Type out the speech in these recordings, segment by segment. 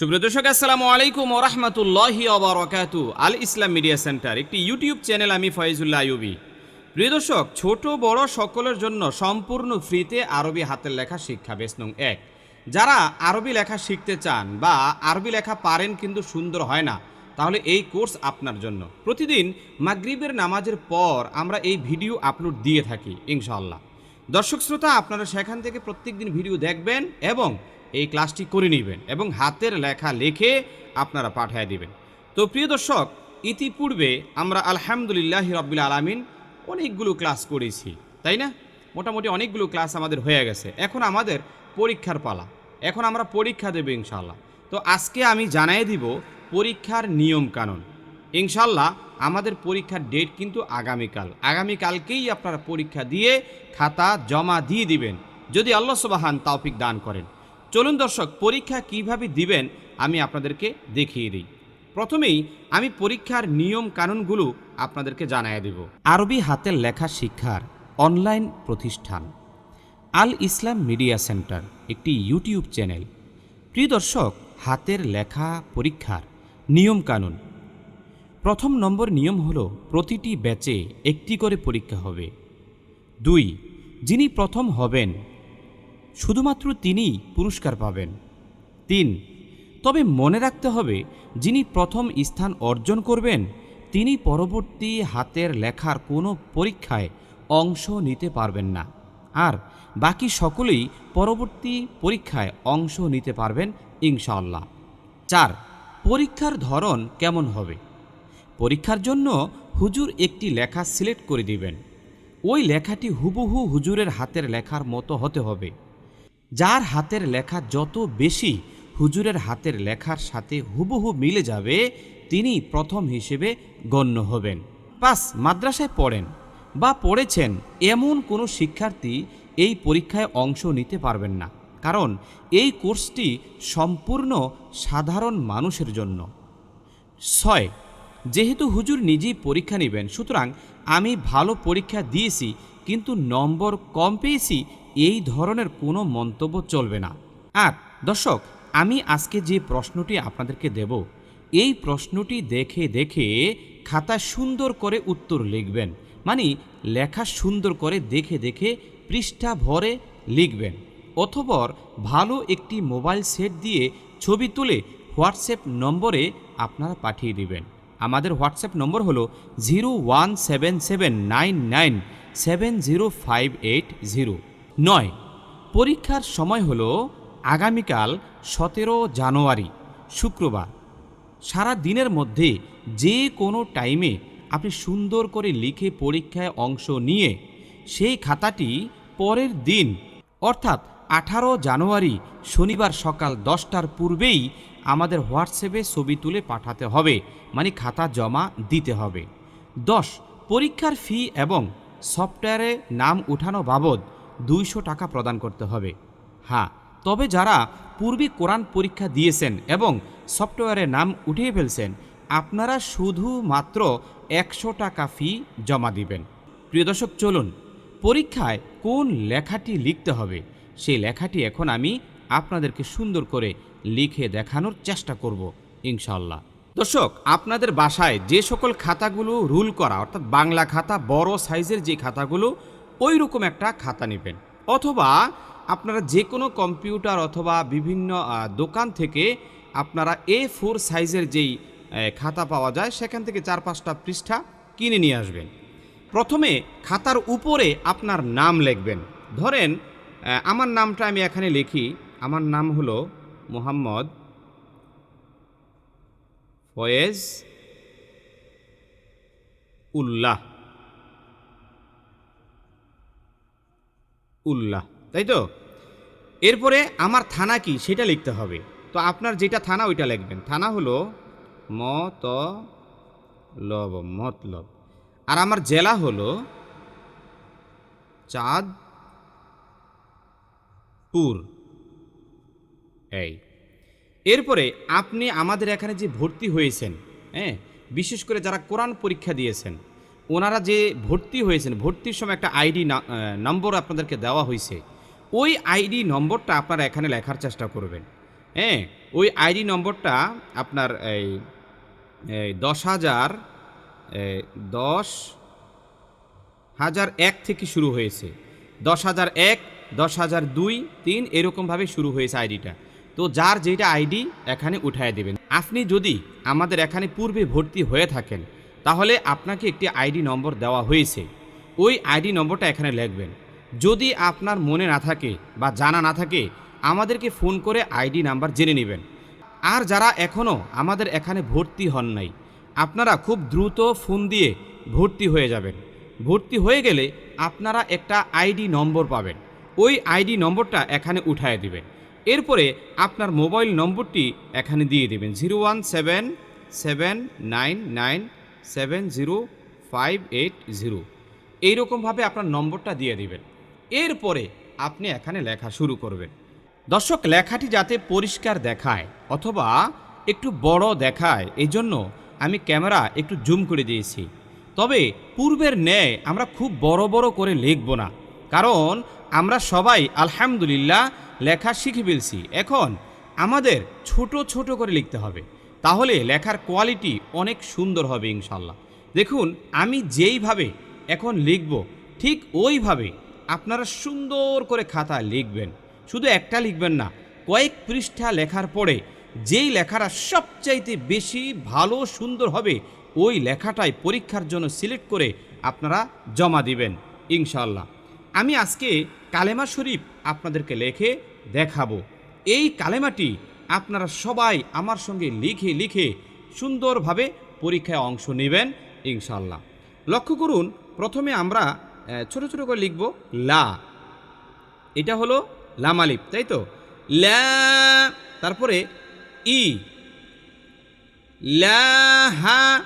সুপ্রিয় দর্শক, আসসালামু আলাইকুম ওরহমতুল্লাহি অবরকাতু আল ইসলাম মিডিয়া সেন্টার, একটি ইউটিউব চ্যানেল আমি ফয়েজুল্লাহ আইয়ুবি। প্রিয় দর্শক, ছোট, বড় সকলের জন্য সম্পূর্ণ ফ্রিতে আরবি হাতের লেখা শিক্ষা বেশ নং এক। যারা আরবি লেখা শিখতে চান বা আরবি লেখা পারেন কিন্তু সুন্দর হয় না, তাহলে এই কোর্স আপনার জন্য। প্রতিদিন মাগরিবের নামাজের পর আমরা এই ভিডিও আপলোড দিয়ে থাকি, ইনশাআল্লাহ। দর্শক শ্রোতা, আপনারা সেখান থেকে প্রত্যেকদিন ভিডিও দেখবেন এবং এই ক্লাসটি করে নেবেন এবং হাতের লেখা লিখে আপনারা পাঠিয়ে দিবেন। তো প্রিয় দর্শক, ইতিপূর্বে আমরা আলহামদুলিল্লাহ রব্বুল আলামিন অনেকগুলো ক্লাস করেছি, তাই না? মোটামুটি অনেকগুলো ক্লাস আমাদের হয়ে গেছে। এখন আমাদের পরীক্ষার পালা। এখন আমরা পরীক্ষা দেবো ইনশাল্লাহ তো আজকে আমি জানাই দিব পরীক্ষার নিয়ম কানুন ইনশাল্লাহ আমাদের পরীক্ষার ডেট কিন্তু আগামীকাল। আগামীকালকেই আপনারা পরীক্ষা দিয়ে খাতা জমা দিয়ে দিবেন। যদি আল্লাহ সুবাহান তাওফিক দান করেন। চলুন দর্শক, পরীক্ষা কীভাবে দিবেন আমি আপনাদেরকে দেখিয়ে দিই। প্রথমেই আমি পরীক্ষার নিয়ম কানুনগুলো আপনাদেরকে জানাই দেব। আরবি হাতের লেখা শিক্ষার অনলাইন প্রতিষ্ঠান, আল ইসলাম মিডিয়া সেন্টার, একটি ইউটিউব চ্যানেল। প্রিয় দর্শক, হাতের লেখা পরীক্ষার নিয়ম কানুন। প্রথম নম্বর নিয়ম হল প্রতিটি ব্যাচে একটি করে পরীক্ষা হবে। দুই, যিনি প্রথম হবেন শুধুমাত্র তিনিই পুরস্কার পাবেন। তিন, তবে মনে রাখতে হবে, যিনি প্রথম স্থান অর্জন করবেন, তিনি পরবর্তী হাতের লেখার কোনো পরীক্ষায় অংশ নিতে পারবেন না। আর বাকি সকলেই পরবর্তী পরীক্ষায় অংশ নিতে পারবেন, ইনশাআল্লাহ। চার, পরীক্ষার ধরন কেমন হবে? পরীক্ষার জন্য হুজুর একটি লেখা সিলেক্ট করে দিবেন। ওই লেখাটি হুবহু হুজুরের হাতের লেখার মতো হতে হবে। যার হাতের লেখা যত বেশি হুজুরের হাতের লেখার সাথে হুবহু মিলে যাবে, তিনি প্রথম হিসেবে গণ্য হবেন। পাস মাদ্রাসায় পড়েন বা পড়েছেন এমন কোনো শিক্ষার্থী এই পরীক্ষায় অংশ নিতে পারবেন না। কারণ এই কোর্সটি সম্পূর্ণ সাধারণ মানুষের জন্য। ছয়, যেহেতু হুজুর নিজেই পরীক্ষা নেবেন, সুতরাং আমি ভালো পরীক্ষা দিয়েছি, কিন্তু নম্বর কম পেয়েছি এই ধরনের কোনো মন্তব্য চলবে না। আর দর্শক, আমি আজকে যে প্রশ্নটি আপনাদেরকে দেব, এই প্রশ্নটি দেখে দেখে খাতা সুন্দর করে উত্তর লিখবেন। মানে লেখা সুন্দর করে দেখে দেখে পৃষ্ঠা ভরে লিখবেন। অথবা ভালো একটি মোবাইল সেট দিয়ে ছবি তুলে হোয়াটসঅ্যাপ নম্বরে আপনারা পাঠিয়ে দিবেন। আমাদের হোয়াটসঅ্যাপ নম্বর হলো zero one seven seven nine nine seven zero five eight zero. নয়। পরীক্ষার সময় হল আগামীকাল সতেরো জানুয়ারি, শুক্রবার। সারা দিনের মধ্যে যে কোনো টাইমে আপনি সুন্দর করে লিখে পরীক্ষায় অংশ নিয়ে সেই খাতাটি পরের দিন, অর্থাৎ আঠারো জানুয়ারি শনিবার সকাল দশটার পূর্বেই আমাদের হোয়াটসঅ্যাপে ছবি তুলে পাঠাতে হবে মানে খাতা জমা দিতে হবে। দশ, পরীক্ষার ফি এবং সফটওয়্যারে নাম উঠানো বাবদ দুইশো টাকা প্রদান করতে হবে। হ্যাঁ তবে যারা পূর্বে কোরআন পরীক্ষা দিয়েছেন এবং সফটওয়্যারে নাম উঠিয়ে ফেলছেন, আপনারা শুধুমাত্র একশো টাকা ফি জমা দিবেন। প্রিয় দর্শক, চলুন, পরীক্ষায় কোন লেখাটি লিখতে হবে? সেই লেখাটি এখন আমি আপনাদেরকে সুন্দর করে লিখে দেখানোর চেষ্টা করব ইনশাল্লাহ দর্শক, আপনাদের বাসায় যে সকল খাতাগুলো রুল করা, অর্থাৎ বাংলা খাতা বড় সাইজের যে খাতাগুলো ওই রকম একটা খাতা নেবেন। অথবা আপনারা যে কোনো কম্পিউটার অথবা বিভিন্ন দোকান থেকে আপনারা এ ফোর সাইজের যেই খাতা পাওয়া যায়, সেখান থেকে চার পাঁচটা পৃষ্ঠা কিনে নিয়ে আসবেন। প্রথমে খাতার উপরে আপনার নাম লিখবেন। ধরেন আমার নামটা আমি এখানে লিখি। আমার নাম হলো মোহাম্মদ ফয়েজ উল্লাহ। উল্লাহ, তাই তো? এরপরে আমার থানা কি, সেটা লিখতে হবে। তো আপনার যেটা থানা, ওইটা লিখবেন। থানা হলো মত লব মতলব। আর আমার জেলা হলো চাঁদপুর। এই। এরপরে আপনি আমাদের এখানে যে ভর্তি হয়েছেন হ্যাঁ বিশেষ করে যারা কোরআন পরীক্ষা দিয়েছেন ওনারা যে ভর্তি হয়েছেন, ভর্তির সময় একটা আইডি নম্বর আপনাদেরকে দেওয়া হয়েছে। ওই আইডি নম্বরটা আপনারা এখানে লেখার চেষ্টা করবেন। হ্যাঁ ওই আইডি নম্বরটা আপনার এই দশ হাজার দশ হাজার এক থেকে শুরু হয়েছে। দশ হাজার এক, দশ হাজার দুই, তিন এরকমভাবে শুরু হয়েছে আইডিটা। তো যার যেটা আইডি এখানে উঠায় দেবেন। আপনি যদি আমাদের এখানে পূর্বে ভর্তি হয়ে থাকেন তাহলে আপনাকে একটি আইডি নম্বর দেওয়া হয়েছে। ওই আইডি নম্বরটা এখানে লিখবেন। যদি আপনার মনে না থাকে বা জানা না থাকে, আমাদেরকে ফোন করে আইডি নাম্বার জেনে নেবেন। আর যারা এখনও আমাদের এখানে ভর্তি হন নাই, আপনারা খুব দ্রুত ফোন দিয়ে ভর্তি হয়ে যাবেন। ভর্তি হয়ে গেলে আপনারা একটা আইডি নম্বর পাবেন। ওই আইডি নম্বরটা এখানে উঠায় দিবেন। এরপরে আপনার মোবাইল নম্বরটি এখানে দিয়ে দেবেন। Zero one seven seven nine nine seven zero five eight zero এইরকমভাবে আপনার নম্বরটা দিয়ে দিবেন। এরপরে আপনি এখানে লেখা শুরু করবেন। দর্শক, লেখাটি যাতে পরিষ্কার দেখায় অথবা একটু বড় দেখায় এই জন্য আমি ক্যামেরা একটু জুম করে দিয়েছি। তবে পূর্বের ন্যায় আমরা খুব বড় বড় করে লিখব না। কারণ আমরা সবাই আলহামদুলিল্লাহ লেখা শিখে ফেলছি। এখন আমাদের ছোট ছোট করে লিখতে হবে। তাহলে লেখার কোয়ালিটি অনেক সুন্দর হবে ইনশাল্লাহ। দেখুন, আমি যেইভাবে এখন লিখব, ঠিক ওইভাবে আপনারা সুন্দর করে খাতা লিখবেন। শুধু একটা লিখবেন না, কয়েক পৃষ্ঠা লেখার পরে যেই লেখাটা সবচাইতে বেশি ভালো, সুন্দর হবে, ওই লেখাটাই পরীক্ষার জন্য সিলেক্ট করে আপনারা জমা দিবেন ইনশাল্লাহ। আমি আজকে কালেমা শরীফ আপনাদেরকে লেখে দেখাবো। এই কালেমাটি আপনারা সবাই আমার সঙ্গে লিখে লিখে সুন্দরভাবে পরীক্ষায় অংশ নেবেন ইনশাল্লাহ লক্ষ্য করুন, প্রথমে আমরা ছোট ছোট করে লিখব লা। এটা হলো লামালিপ, তাই তো? লা, তারপরে ই। লাহা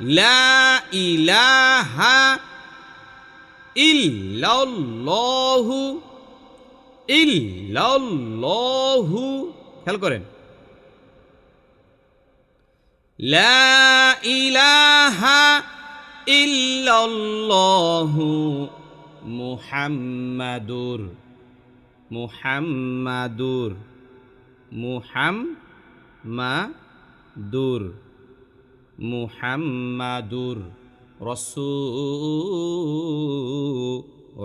লা ইলাহা ইল্লাল্লাহু ইল্লাল্লাহু খেয়াল করেন। লা ইলাহা ইল্লাল্লাহু মুহাম্মাদুর মুহাম্মাদুর মুহাম্মাদুর মুহাম্মাদুর রসু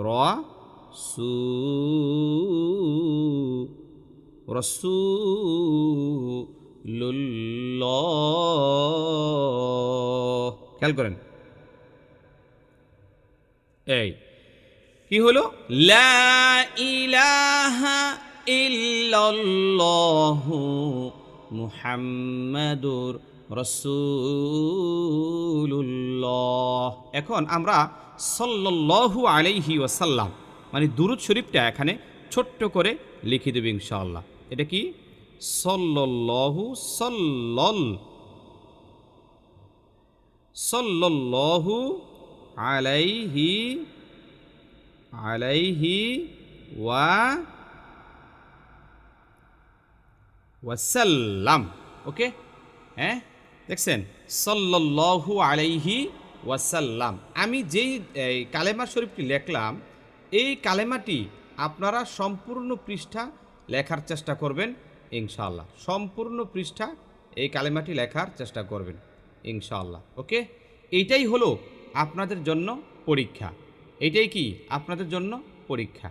রসু রসুল্লাহ খেয়াল করেন। এই, কি হলো? লা ইলাহা মুহাম্মাদুর রসুল্লাহ এখন আমরা সল্লাল্লাহু আলাইহি ওয়াসাল্লাম মানে দুরুদ শরীফটা এখানে ছোট্ট করে লিখে দেবে ইনশাআল্লাহ। এটা কি? সল্লাল্লাহু সল্লল। সল্লাল্লাহু আলাইহি আলাইহি ওয়া ওয়াসাল্লাম। ওকে? হ্যাঁ? দেখছেন? সল্লাল্লাহু আলাইহি ওয়াসাল্লাম। আমি যেই কালেমা শরীফটি লিখলাম, এই কালেমাটি আপনারা সম্পূর্ণ পৃষ্ঠা লেখার চেষ্টা করবেন, ইনশাআল্লাহ। সম্পূর্ণ পৃষ্ঠা এই কালেমাটি লেখার চেষ্টা করবেন, ইনশাআল্লাহ। ওকে? এইটাই হলো আপনাদের জন্য পরীক্ষা। এটাই কি? আপনাদের জন্য পরীক্ষা।